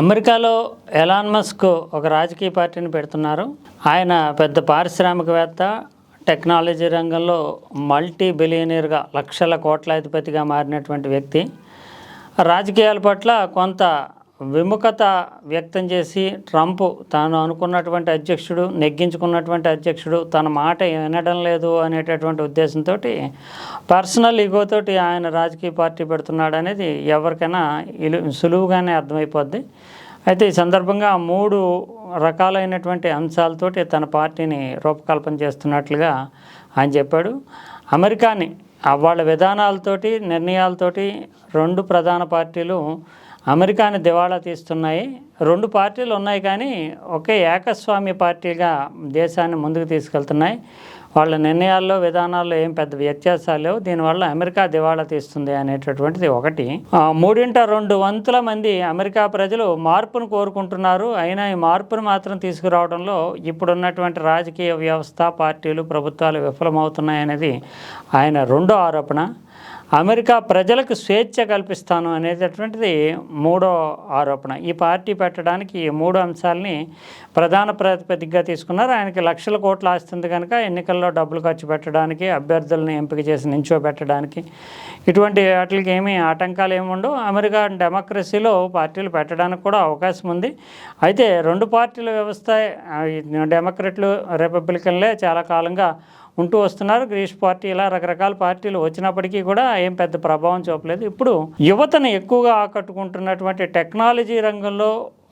అమెరికాలో Elon Musk ఒక రాజకీయ పార్టీని పెడుతున్నారు. ఆయన పెద్ద పారిశ్రామికవేత్త టెక్నాలజీ రంగంలో మల్టీ బిలియనీర్గా లక్షల కోట్ల అధిపతిగా మారినటువంటి వ్యక్తి. రాజకీయాల పట్ల కొంత విముఖత వ్యక్తం చేసి ట్రంప్ తాను అనుకున్నటువంటి అధ్యక్షుడు నెగ్గించుకున్నటువంటి అధ్యక్షుడు తన మాట వినడం లేదు అనేటటువంటి ఉద్దేశంతో పర్సనల్ ఈగోతోటి ఆయన రాజకీయ పార్టీ పెడుతున్నాడు అనేది ఎవరికైనా ఇలు సులువుగానే అర్థమైపోద్ది. అయితే ఈ సందర్భంగా మూడు రకాలైనటువంటి అంశాలతోటి తన పార్టీని రూపకల్పన చేస్తున్నట్లుగా ఆయన చెప్పాడు. అమెరికాని వాళ్ళ విధానాలతోటి నిర్ణయాలతోటి రెండు ప్రధాన పార్టీలు అమెరికాని దివాళా తీస్తున్నాయి. రెండు పార్టీలు ఉన్నాయి కానీ ఒకే ఏకస్వామ్య పార్టీగా దేశాన్ని ముందుకు తీసుకెళ్తున్నాయి. వాళ్ళ నిర్ణయాల్లో విధానాల్లో ఏం పెద్ద వ్యత్యాసాలు లేవు. దీనివల్ల అమెరికా దివాళా తీస్తుంది అనేటటువంటిది ఒకటి. మూడింట రెండు వంతుల మంది అమెరికా ప్రజలు మార్పును కోరుకుంటున్నారు. అయినా ఈ మార్పును మాత్రం తీసుకురావడంలో ఇప్పుడున్నటువంటి రాజకీయ వ్యవస్థ పార్టీలు ప్రభుత్వాలు విఫలమవుతున్నాయనేది ఆయన రెండో ఆరోపణ. అమెరికా ప్రజలకు స్వేచ్ఛ కల్పిస్తాను అనేటటువంటిది మూడో ఆరోపణ. ఈ పార్టీ పెట్టడానికి ఈ మూడు అంశాలని ప్రధాన ప్రాతిపదికగా తీసుకున్నారు. ఆయనకి లక్షల కోట్ల ఆస్తుంది ఉంది కనుక ఎన్నికల్లో డబ్బులు ఖర్చు పెట్టడానికి అభ్యర్థులను ఎంపిక చేసి నించోబెట్టడానికి ఇటువంటి వాటికి ఏమీ ఆటంకాలు ఏమి ఉండవు. అమెరికా డెమోక్రసీలో పార్టీలు పెట్టడానికి కూడా అవకాశం ఉంది. అయితే రెండు పార్టీల వ్యవస్థ ఆ, డెమోక్రట్లు రిపబ్లికన్లే చాలా కాలంగా ఉంటూ వస్తున్నారు. గ్రీష్ పార్టీ ఇలా రకరకాల పార్టీలు వచ్చినప్పటికీ కూడా ఏం పెద్ద ప్రభావం చూపలేదు. ఇప్పుడు యువతను ఎక్కువగా ఆకట్టుకుంటున్నటువంటి టెక్నాలజీ రంగంలో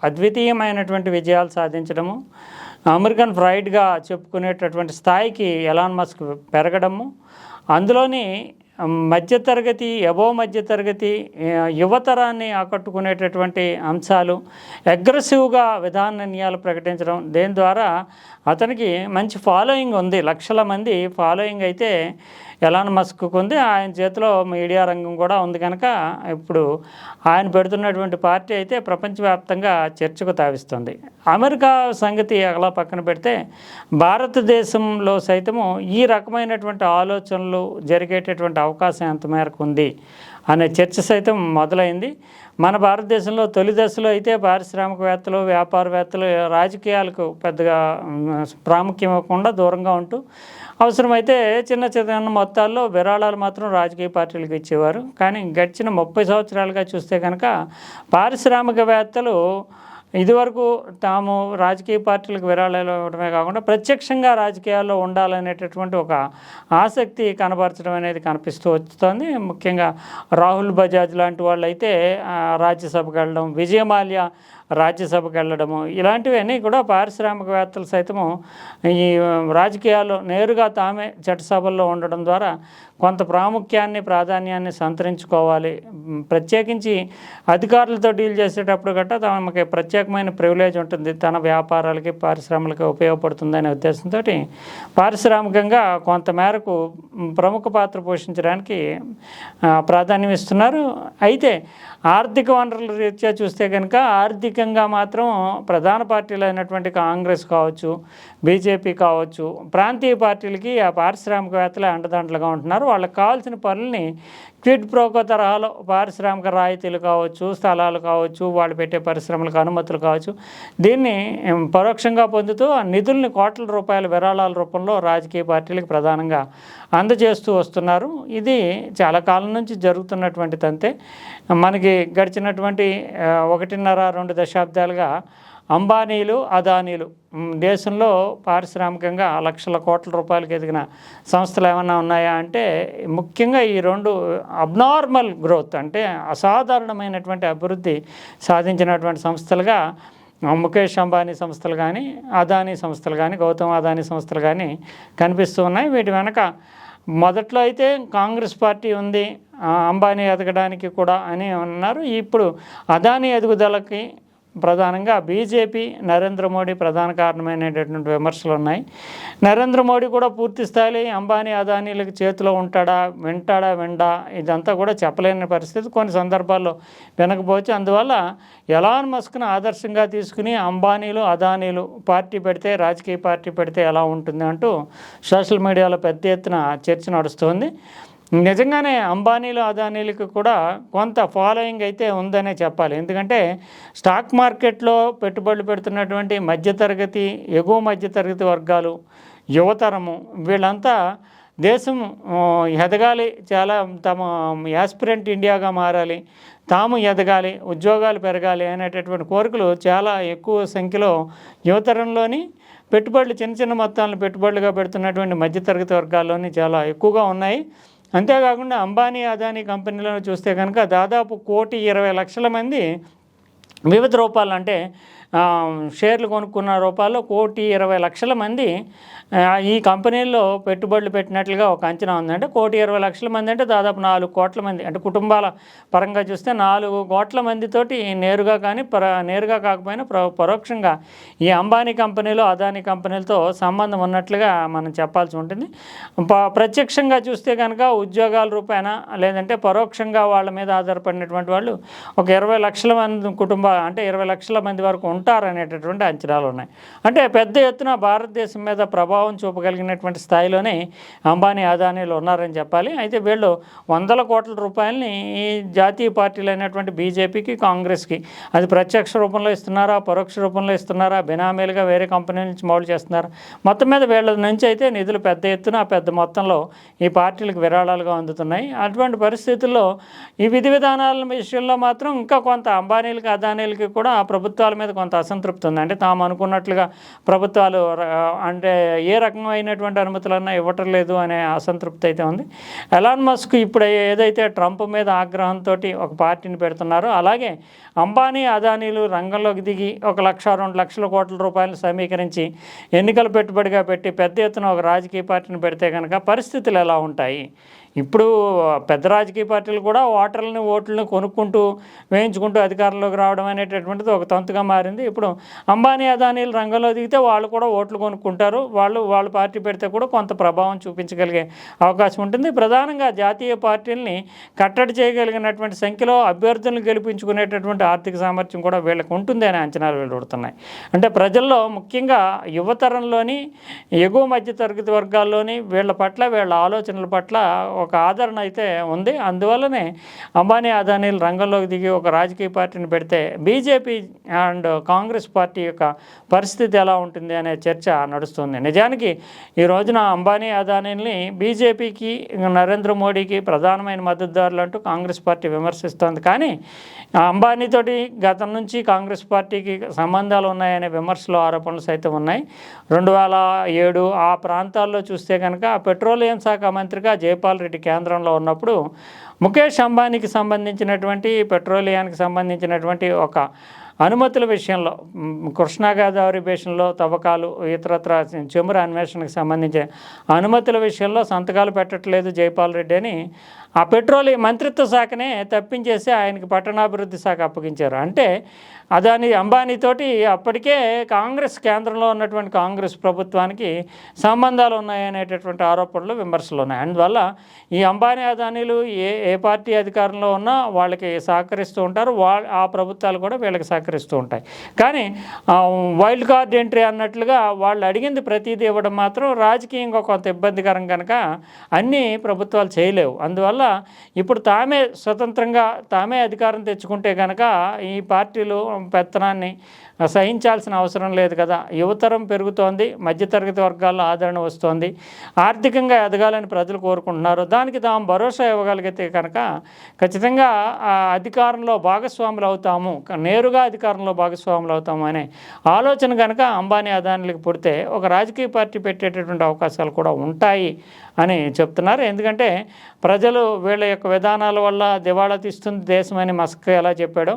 అద్వితీయమైనటువంటి విజయాలు సాధించడము అమెరికన్ ఫ్రైడ్గా చెప్పుకునేటటువంటి స్థాయికి ఎలాన్ మస్క్ పెరగడము అందులోని మధ్యతరగతి ఎబో మధ్యతరగతి యువతరాన్ని ఆకట్టుకునేటటువంటి అంశాలు అగ్రెసివ్గా విధాన నిర్ణయాలు ప్రకటించడం దేని ద్వారా అతనికి మంచి ఫాలోయింగ్ ఉంది లక్షల మంది ఫాలోయింగ్ అయితే ఎలాన్ మస్క్ ఉంది ఆయన చేతిలో మీడియా రంగం కూడా ఉంది కనుక ఇప్పుడు ఆయన పెడుతున్నటువంటి పార్టీ అయితే ప్రపంచవ్యాప్తంగా చర్చకు తావిస్తుంది. అమెరికా సంగతి అలా పక్కన పెడితే భారతదేశంలో సైతము ఈ రకమైనటువంటి ఆలోచనలు జరిగేటటువంటి అవకాశం ఎంత మేరకు ఉంది? అనే చర్చ సైతం మొదలైంది. మన భారతదేశంలో తొలి దశలో అయితే పారిశ్రామికవేత్తలు వ్యాపారవేత్తలు రాజకీయాలకు పెద్దగా ప్రాముఖ్యం ఇవ్వకుండా దూరంగా ఉంటూ అవసరమైతే చిన్న చిన్న మొత్తాల్లో విరాళాలు మాత్రం రాజకీయ పార్టీలకు ఇచ్చేవారు. కానీ గడిచిన ముప్పై సంవత్సరాలుగా చూస్తే కనుక పారిశ్రామికవేత్తలు ఇదివరకు తాము రాజకీయ పార్టీలకు విరాళాలు ఇవ్వడమే కాకుండా ప్రత్యక్షంగా రాజకీయాల్లో ఉండాలనేటటువంటి ఒక ఆసక్తి కనబరచడం అనేది కనిపిస్తూ వస్తుంది. ముఖ్యంగా రాహుల్ బజాజ్ లాంటి వాళ్ళు అయితే రాజ్యసభకు వెళ్ళడం విజయమాల్య రాజ్యసభకు వెళ్ళడము ఇలాంటివన్నీ కూడా పారిశ్రామికవేత్తలు సైతము ఈ రాజకీయాల్లో నేరుగా తామే చట్టసభల్లో ఉండడం ద్వారా కొంత ప్రాముఖ్యాన్ని ప్రాధాన్యాన్ని సంతరించుకోవాలి. ప్రత్యేకించి అధికారులతో డీల్ చేసేటప్పుడు గట్రా తమకి ప్రత్యేకమైన ప్రివిలేజ్ ఉంటుంది. తన వ్యాపారాలకి పరిశ్రమలకి ఉపయోగపడుతుందనే ఉద్దేశంతో పారిశ్రామికంగా కొంత మేరకు ప్రముఖ పాత్ర పోషించడానికి ప్రాధాన్యం ఇస్తున్నారు. అయితే ఆర్థిక వనరుల రీత్యా చూస్తే కనుక ఆర్థికంగా మాత్రం ప్రధాన పార్టీలు అయినటువంటి కాంగ్రెస్ కావచ్చు బీజేపీ కావచ్చు ప్రాంతీయ పార్టీలకి ఆ పారిశ్రామికవేత్తలే అండదండలుగా ఉంటున్నారు. వాళ్ళకి కావాల్సిన పనుల్ని క్విడ్ ప్రోకో తరహాలో పారిశ్రామిక రాయితీలు కావచ్చు స్థలాలు కావచ్చు వాళ్ళు పెట్టే పరిశ్రమలకు అనుమతులు కావచ్చు దీన్ని పరోక్షంగా పొందుతూ ఆ నిధుల్ని కోట్ల రూపాయల విరాళాల రూపంలో రాజకీయ పార్టీలకు ప్రధానంగా అందజేస్తూ వస్తున్నారు. ఇది చాలా కాలం నుంచి జరుగుతున్నటువంటి తంతే మనకి గడిచినటువంటి ఒకటిన్నర రెండు దశాబ్దాలుగా అంబానీలు అదానీలు. దేశంలో పారిశ్రామికంగా లక్షల కోట్ల రూపాయలకు ఎదిగిన సంస్థలు ఏమైనా ఉన్నాయా అంటే ముఖ్యంగా ఈ రెండు అబ్నార్మల్ గ్రోత్ అంటే అసాధారణమైనటువంటి అభివృద్ధి సాధించినటువంటి సంస్థలుగా ముఖేష్ అంబానీ సంస్థలు కానీ అదానీ సంస్థలు కానీ గౌతమ్ అదానీ సంస్థలు కానీ కనిపిస్తూ ఉన్నాయి. వీటి వెనక మొదట్లో అయితే కాంగ్రెస్ పార్టీ ఉంది అంబానీ ఎదగడానికి కూడా అని ఉన్నారు. ఇప్పుడు అదానీ ఎదుగుదలకి ప్రధానంగా బీజేపీ నరేంద్ర మోడీ ప్రధాన కారణమైనటువంటి విమర్శలు ఉన్నాయి నరేంద్ర మోడీ కూడా పూర్తి స్థాయిలో అంబానీ అదానీలకు చేతిలో ఉంటాడా వింటాడా విండా ఇదంతా కూడా చెప్పలేని పరిస్థితి. కొన్ని సందర్భాల్లో వినకపోవచ్చు. అందువల్ల ఎలాన్ మస్క్ను ఆదర్శంగా తీసుకుని అంబానీలు అదానీలు పార్టీ పెడితే రాజకీయ పార్టీ పెడితే ఎలా ఉంటుంది అంటూ సోషల్ మీడియాలో పెద్ద ఎత్తున చర్చ నడుస్తుంది. నిజంగానే అంబానీలు అదానీలకు కూడా కొంత ఫాలోయింగ్ అయితే ఉందనే చెప్పాలి. ఎందుకంటే స్టాక్ మార్కెట్లో పెట్టుబడులు పెడుతున్నటువంటి మధ్యతరగతి ఎగువ మధ్యతరగతి వర్గాలు యువతరము వీళ్ళంతా దేశం ఎదగాలి. చాలా తమ యాస్పిరెంట్ ఇండియాగా మారాలి. తాము ఎదగాలి ఉద్యోగాలు పెరగాలి అనేటటువంటి కోరికలు చాలా ఎక్కువ సంఖ్యలో యువతరంలోని పెట్టుబడులు చిన్న చిన్న మొత్తాలను పెట్టుబడులుగా పెడుతున్నటువంటి మధ్యతరగతి వర్గాల్లోని చాలా ఎక్కువగా ఉన్నాయి. అంతేకాకుండా అంబానీ అదానీ కంపెనీలను చూస్తే కనుక దాదాపు కోటి ఇరవై లక్షల మంది వివిధ రూపాలు అంటే షేర్లు కొనుక్కున్న రూపాల్లో కోటి ఇరవై లక్షల మంది ఈ కంపెనీల్లో పెట్టుబడులు పెట్టినట్లుగా ఒక అంచనా ఉందంటే కోటి ఇరవై లక్షల మంది అంటే దాదాపు నాలుగు కోట్ల మంది. అంటే కుటుంబాల పరంగా చూస్తే నాలుగు కోట్ల మందితోటి నేరుగా కానీ పర నేరుగా కాకపోయినా ప్ర పరోక్షంగా ఈ అంబానీ కంపెనీలో అదానీ కంపెనీలతో సంబంధం ఉన్నట్లుగా మనం చెప్పాల్సి ఉంటుంది. ప ప్రత్యక్షంగా చూస్తే కనుక ఉద్యోగాల రూపాయన లేదంటే పరోక్షంగా వాళ్ళ మీద ఆధారపడినటువంటి వాళ్ళు ఒక ఇరవై లక్షల మంది కుటుంబ అంటే ఇరవై లక్షల మంది వరకు ఉంటారనేటటువంటి అంచనాలు ఉన్నాయి అంటే పెద్ద ఎత్తున భారతదేశం మీద ప్రభావం చూపగలిగినటువంటి స్థాయిలోనే అంబానీ అదానీలు ఉన్నారని చెప్పాలి. అయితే వీళ్ళు వందల కోట్ల రూపాయలని ఈ జాతీయ పార్టీలు అయినటువంటి బీజేపీకి కాంగ్రెస్కి అది ప్రత్యక్ష రూపంలో ఇస్తున్నారా పరోక్ష రూపంలో ఇస్తున్నారా బినామీలుగా వేరే కంపెనీల నుంచి మౌలు చేస్తున్నారా? మొత్తం మీద వీళ్ళ నుంచి అయితే నిధులు పెద్ద ఎత్తున పెద్ద మొత్తంలో ఈ పార్టీలకు విరాళాలుగా అందుతున్నాయి. అటువంటి పరిస్థితుల్లో ఈ విధి విధానాల విషయంలో మాత్రం ఇంకా కొంత అంబానీలకి అదానీలకి కూడా ఆ ప్రభుత్వాల మీద కొంత అసంతృప్తి ఉంది అంటే తాము అనుకున్నట్లుగా ప్రభుత్వాలు అంటే ఏ రకమైనటువంటి అనుమతులన్నా ఇవ్వటం లేదు అనే అసంతృప్తి అయితే ఉంది. ఎలాన్ మస్క్ ఇప్పుడు ఏదైతే ట్రంప్ మీద ఆగ్రహంతో ఒక పార్టీని పెడుతున్నారో అలాగే అంబానీ అదానీలు రంగంలోకి దిగి ఒక లక్ష రెండు లక్షల కోట్ల రూపాయలు సమీకరించి ఎన్నికల పెట్టుబడిగా పెట్టి పెద్ద ఎత్తున ఒక రాజకీయ పార్టీని పెడితే కనుక పరిస్థితులు ఎలా ఉంటాయి? ఇప్పుడు పెద్ద రాజకీయ పార్టీలు కూడా ఓటర్లని ఓట్లను కొనుక్కుంటూ వేయించుకుంటూ అధికారంలోకి రావడం అనేటటువంటిది ఒక తంతుగా మారింది. ఇప్పుడు అంబానీ అదానీలు రంగంలో దిగితే వాళ్ళు కూడా ఓట్లు కొనుక్కుంటారు. వాళ్ళు వాళ్ళ పార్టీ పెడితే కూడా కొంత ప్రభావం చూపించగలిగే అవకాశం ఉంటుంది. ప్రధానంగా జాతీయ పార్టీలని కట్టడి చేయగలిగినటువంటి సంఖ్యలో అభ్యర్థులను గెలిపించుకునేటటువంటి ఆర్థిక సామర్థ్యం కూడా వీళ్ళకి ఉంటుంది అనే అంచనాలు వెలువడుతున్నాయి. అంటే ప్రజల్లో ముఖ్యంగా యువతరంలోని ఎగువ మధ్య తరగతి వర్గాల్లోని వీళ్ళ పట్ల వీళ్ళ ఆలోచనల పట్ల ఒక ఆదరణ అయితే ఉంది. అందువల్లనే అంబానీ అదానీలు రంగంలోకి దిగి ఒక రాజకీయ పార్టీని పెడితే బీజేపీ అండ్ కాంగ్రెస్ పార్టీ యొక్క పరిస్థితి ఎలా ఉంటుంది అనే చర్చ నడుస్తుంది. నిజానికి ఈ రోజున అంబానీ అదానీని బీజేపీకి నరేంద్ర మోడీకి ప్రధానమైన మద్దతుదారులు అంటూ కాంగ్రెస్ పార్టీ విమర్శిస్తోంది. కానీ ఆ అంబానీతోటి గతం నుంచి కాంగ్రెస్ పార్టీకి సంబంధాలు ఉన్నాయనే విమర్శలు ఆరోపణలు సైతం ఉన్నాయి. రెండు వేల ఏడు ఆ ప్రాంతాల్లో చూస్తే కనుక పెట్రోలియం శాఖ మంత్రిగా జైపాల్ రెడ్డి కేంద్రంలో ఉన్నప్పుడు ముఖేష్ అంబానీకి సంబంధించినటువంటి పెట్రోలియానికి సంబంధించినటువంటి ఒక అనుమతుల విషయంలో కృష్ణాగోదావరి బేషన్లో తవ్వకాలు ఇతరత్ర చెమురు అన్వేషణకు సంబంధించిన అనుమతుల విషయంలో సంతకాలు పెట్టట్లేదు జైపాల్ రెడ్డి అని ఆ పెట్రోలియం మంత్రిత్వ శాఖనే తప్పించేసి ఆయనకి పట్టణాభివృద్ధి శాఖ అప్పగించారు. అంటే అదాని అంబానీతోటి అప్పటికే కాంగ్రెస్ కేంద్రంలో ఉన్నటువంటి కాంగ్రెస్ ప్రభుత్వానికి సంబంధాలు ఉన్నాయనేటటువంటి ఆరోపణలు విమర్శలు ఉన్నాయి. అందువల్ల ఈ అంబానీ అదానీలు ఏ ఏ పార్టీ అధికారంలో ఉన్నా వాళ్ళకి సహకరిస్తూ ఉంటారు. వా ఆ ప్రభుత్వాలు కూడా వీళ్ళకి సహకరిస్తూ ఉంటాయి. కానీ వైల్డ్ కార్డ్ ఎంట్రీ అన్నట్లుగా వాళ్ళు అడిగింది ప్రతిదీ ఇవ్వడం మాత్రం రాజకీయంగా కొంత ఇబ్బందికరం కనుక అన్నీ ప్రభుత్వాలు చేయలేవు. అందువల్ల ఇప్పుడు తామే స్వతంత్రంగా తామే అధికారం తెచ్చుకుంటే కనుక ఈ పార్టీలు పెత్తనాన్ని సహించాల్సిన అవసరం లేదు కదా. యువతరం పెరుగుతోంది మధ్యతరగతి వర్గాల్లో ఆదరణ వస్తోంది. ఆర్థికంగా ఎదగాలని ప్రజలు కోరుకుంటున్నారు. దానికి తాము భరోసా ఇవ్వగలిగితే కనుక ఖచ్చితంగా అధికారంలో భాగస్వాములు అవుతాము. నేరుగా అధికారంలో భాగస్వాములు అవుతామనే ఆలోచన కనుక అంబానీ అదానీలకు పుడితే ఒక రాజకీయ పార్టీ పెట్టేటటువంటి అవకాశాలు కూడా ఉంటాయి అని చెప్తున్నారు. ఎందుకంటే ప్రజలు వీళ్ళ యొక్క విధానాల వల్ల దివాళా తీస్తుంది దేశం అని మస్క్ ఎలా చెప్పాడో.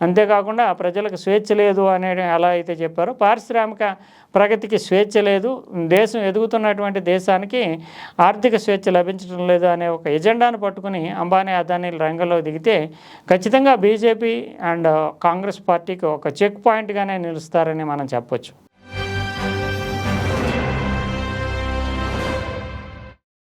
అంతేకాకుండా ప్రజలకు స్వేచ్ఛ లేదు అనే ఎలా అయితే చెప్పారో. పారిశ్రామిక ప్రగతికి స్వేచ్ఛ లేదు. దేశం ఎదుగుతున్నటువంటి దేశానికి ఆర్థిక స్వేచ్ఛ లభించడం లేదు అనే ఒక ఎజెండాను పట్టుకుని అంబానీ అదానీ రంగంలో దిగితే ఖచ్చితంగా బీజేపీ అండ్ కాంగ్రెస్ పార్టీకి ఒక చెక్ పాయింట్గానే నిలుస్తారని మనం చెప్పొచ్చు.